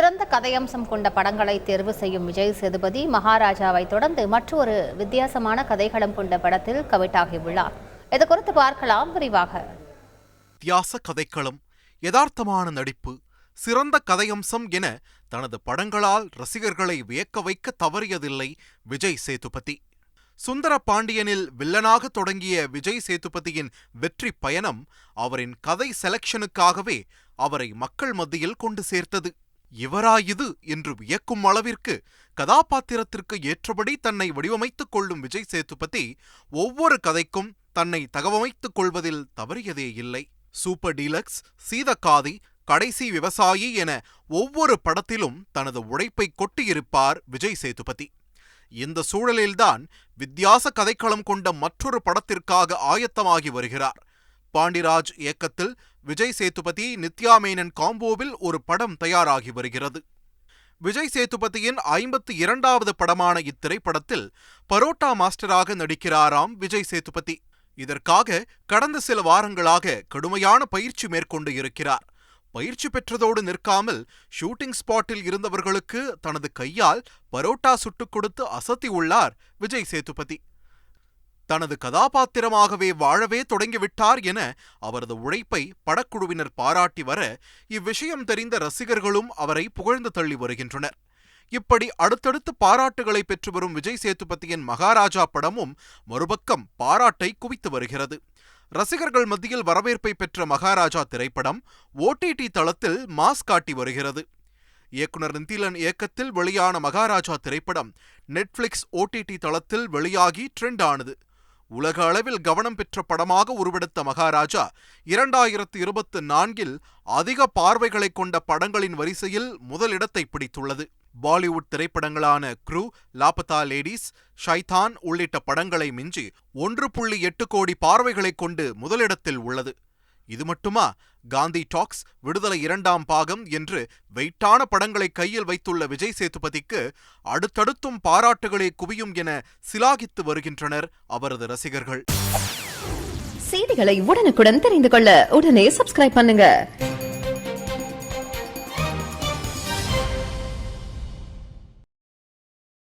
சிறந்த கதையம்சம் கொண்ட படங்களை தேர்வு செய்யும் விஜய் சேதுபதி மகாராஜாவை தொடர்ந்து மற்றொரு வித்தியாசமான கதைகளம் கொண்ட படத்தில் கவிட்டாகியுள்ளார் இது குறித்து பார்க்கலாம் விரிவாக. வித்தியாச கதைக்களம் யதார்த்தமான நடிப்பு சிறந்த கதையம்சம் என தனது படங்களால் ரசிகர்களை வியக்க வைக்க தவறியதில்லை விஜய் சேதுபதி. சுந்தர பாண்டியனில் வில்லனாக தொடங்கிய விஜய் சேதுபதியின் வெற்றி பயணம் அவரின் கதை செலக்ஷனுக்காகவே அவரை மக்கள் மத்தியில் கொண்டு சேர்த்தது. இவரா இது என்று வியக்கும் அளவிற்கு கதாபாத்திரத்திற்கு ஏற்றபடி தன்னை வடிவமைத்துக் கொள்ளும் விஜய் சேதுபதி ஒவ்வொரு கதைக்கும் தன்னை தகவமைத்துக் கொள்வதில் தவறியதே இல்லை. சூப்பர் டீலக்ஸ் சீதக்காதி கடைசி விவசாயி என ஒவ்வொரு படத்திலும் தனது உழைப்பை கொட்டியிருப்பார் விஜய் சேதுபதி. இந்த சூழலில்தான் வித்தியாச கதைக்களம் கொண்ட மற்றொரு படத்திற்காக ஆயத்தமாகி வருகிறார். பாண்டிராஜ் இயக்கத்தில் விஜய் சேதுபதி நித்யா மேனன் காம்போவில் ஒரு படம் தயாராகி வருகிறது. விஜய் சேதுபதியின் ஐம்பத்தி இரண்டாவது படமான இத்திரைப்படத்தில் பரோட்டா மாஸ்டராக நடிக்கிறாராம் விஜய் சேதுபதி. இதற்காக கடந்த சில வாரங்களாக கடுமையான பயிற்சி மேற்கொண்டு இருக்கிறார். பயிற்சி பெற்றதோடு நிற்காமல் ஷூட்டிங் ஸ்பாட்டில் இருந்தவர்களுக்கு தனது கையால் பரோட்டா சுட்டுக் கொடுத்து அசத்தி உள்ளார் விஜய் சேதுபதி. தனது கதாபாத்திரமாகவே வாழவே தொடங்கிவிட்டார் என அவரது உழைப்பை படக்குழுவினர் பாராட்டி வர இவ்விஷயம் தெரிந்த ரசிகர்களும் அவரை புகழ்ந்து தள்ளி வருகின்றனர். இப்படி அடுத்தடுத்து பாராட்டுகளை பெற்று வரும் விஜய் சேதுபதியின் மகாராஜா படமும் மறுபக்கம் பாராட்டை குவித்து வருகிறது. ரசிகர்கள் மத்தியில் வரவேற்பை பெற்ற மகாராஜா திரைப்படம் ஓடிடி தளத்தில் மாஸ் காட்டி வருகிறது. இயக்குனர் நிதிலன் இயக்கத்தில் வெளியான மகாராஜா திரைப்படம் நெட்ஃபிளிக்ஸ் ஓடிடி தளத்தில் வெளியாகி ட்ரெண்ட் ஆனது. உலக அளவில் கவனம் பெற்ற படமாக உருவெடுத்த மகாராஜா இரண்டாயிரத்து இருபத்து நான்கில் அதிக பார்வைகளை கொண்ட படங்களின் வரிசையில் முதலிடத்தை பிடித்துள்ளது. பாலிவுட் திரைப்படங்களான க்ரூ லாபதா லேடிஸ் ஷைதான் உள்ளிட்ட படங்களை மிஞ்சி ஒன்று புள்ளி எட்டு கோடி பார்வைகளைக் கொண்டு முதலிடத்தில் உள்ளது. இது மட்டுமா? காந்தி டாக்ஸ் விடுதலை இரண்டாம் பாகம் என்று வெயிட்டான படங்களை கையில் வைத்துள்ள விஜய் சேதுபதிக்கு அடுத்தடுத்தும் பாராட்டுகளே குவியும் என சிலாகித்து வருகின்றனர் அவரது ரசிகர்கள். செய்திகளை உடனுக்குடன் தெரிந்து கொள்ள உடனே சப்ஸ்கிரைப் பண்ணுங்க.